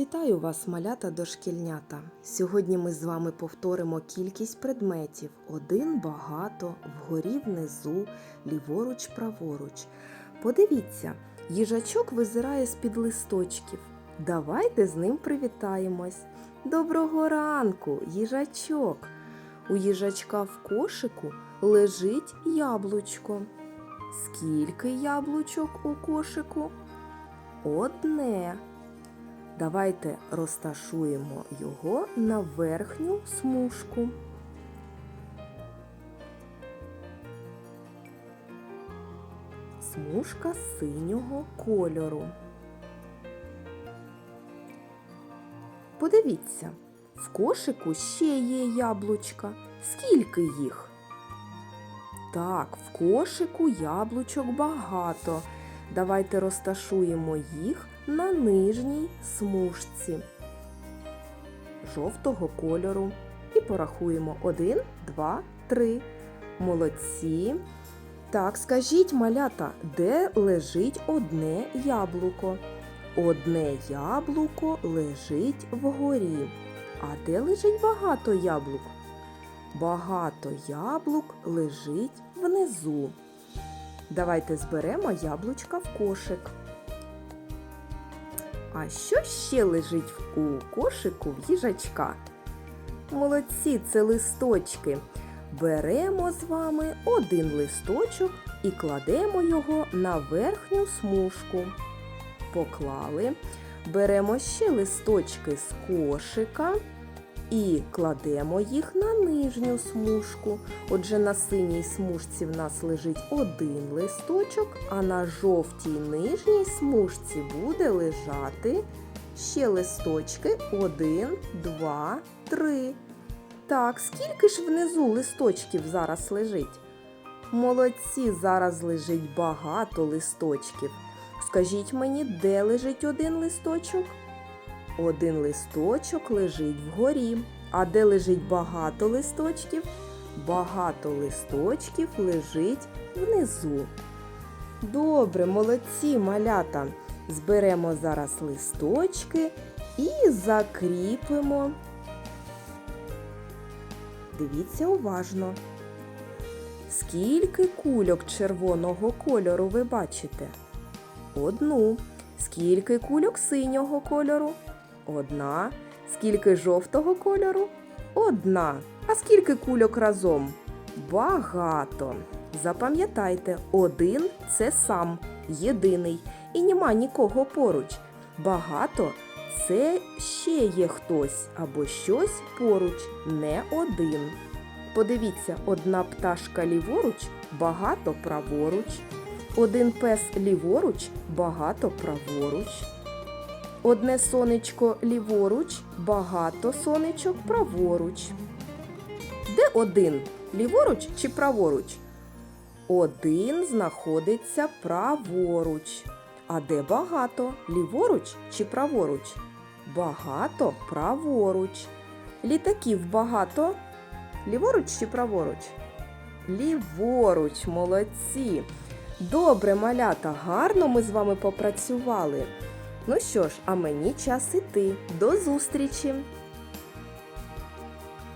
Вітаю вас, малята дошкільнята! Сьогодні ми з вами повторимо кількість предметів: один багато, вгорі внизу, ліворуч, праворуч. Подивіться, їжачок визирає з-під листочків. Давайте з ним привітаємось. Доброго ранку, їжачок! У їжачка в кошику лежить яблучко. Скільки яблучок у кошику? Одне. Давайте розташуємо його на верхню смужку. Смужка синього кольору. Подивіться, в кошику ще є яблучка. Скільки їх? Так, в кошику яблучок багато. Давайте розташуємо їх на нижній смужці жовтого кольору. І порахуємо 1, 2, 3. Молодці. Так, скажіть, малята, де лежить одне яблуко? Одне яблуко лежить вгорі. А де лежить багато яблук? Багато яблук лежить внизу. Давайте зберемо яблучка в кошик. А що ще лежить у кошику їжачка? Молодці, це листочки. Беремо з вами один листочок і кладемо його на верхню смужку. Поклали. Беремо ще листочки з кошика і кладемо їх на нижню смужку. Отже, на синій смужці в нас лежить один листочок, а на жовтій нижній смужці буде лежати ще листочки один, два, три. Так, скільки ж внизу листочків зараз лежить? Молодці, зараз лежить багато листочків. Скажіть мені, де лежить один листочок? Один листочок лежить вгорі. А де лежить багато листочків? Багато листочків лежить внизу. Добре, молодці малята. Зберемо зараз листочки і закріпимо. Дивіться уважно. Скільки кульок червоного кольору ви бачите? Одну. Скільки кульок синього кольору? Одна. Скільки жовтого кольору? Одна. А скільки кульок разом? Багато. Запам'ятайте, один це сам, єдиний. І нема нікого поруч. Багато це ще є хтось або щось поруч, не один. Подивіться, одна пташка ліворуч, багато праворуч. Один пес ліворуч, багато праворуч. Одне сонечко ліворуч, багато сонечок праворуч. Де один? Ліворуч чи праворуч? Один знаходиться праворуч. А де багато? Ліворуч чи праворуч? Багато праворуч. Літаків багато. Ліворуч чи праворуч? Ліворуч, молодці. Добре, малята, гарно ми з вами попрацювали. Ну що ж, а мені час іти. До зустрічі!